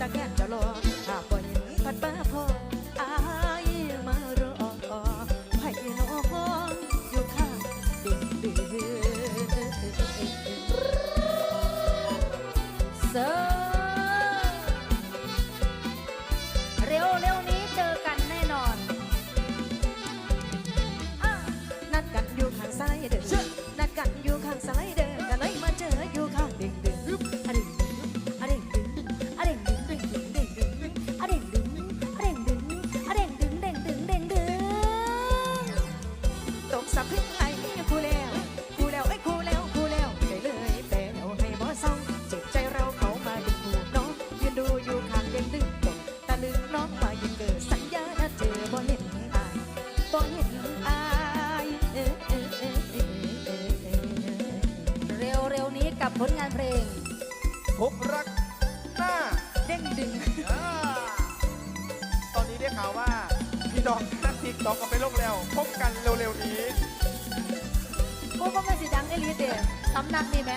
ตะแคงจะรอ สับพึ่งไอ้คู่แล้วคู่แล้วไอ้ยคู่แล้วคู่แล้วได้เลยแต่เอาให้บ่เศร้าจ็บใจเราเขามาดึงหูน้องยืนดูอยู่ข้างเด็กดึงตกตะลึงน้องมายังเกิดสัญญานัดเจอบ่เห็นอายบ่เห็นอายเอ้ยเอ้ยเอ้ยเร็วเร็วนี้กับผลงานเพลง พบรักหน้าเด้งดึง ตอนนี้ได้ข่าวว่าพี่น้อง ติ๊กต็อกก็ไปลงแล้ว พบกันเร็วๆนี้พวกก็ไม่สิดังไอรีเดตำนักนี่ไหม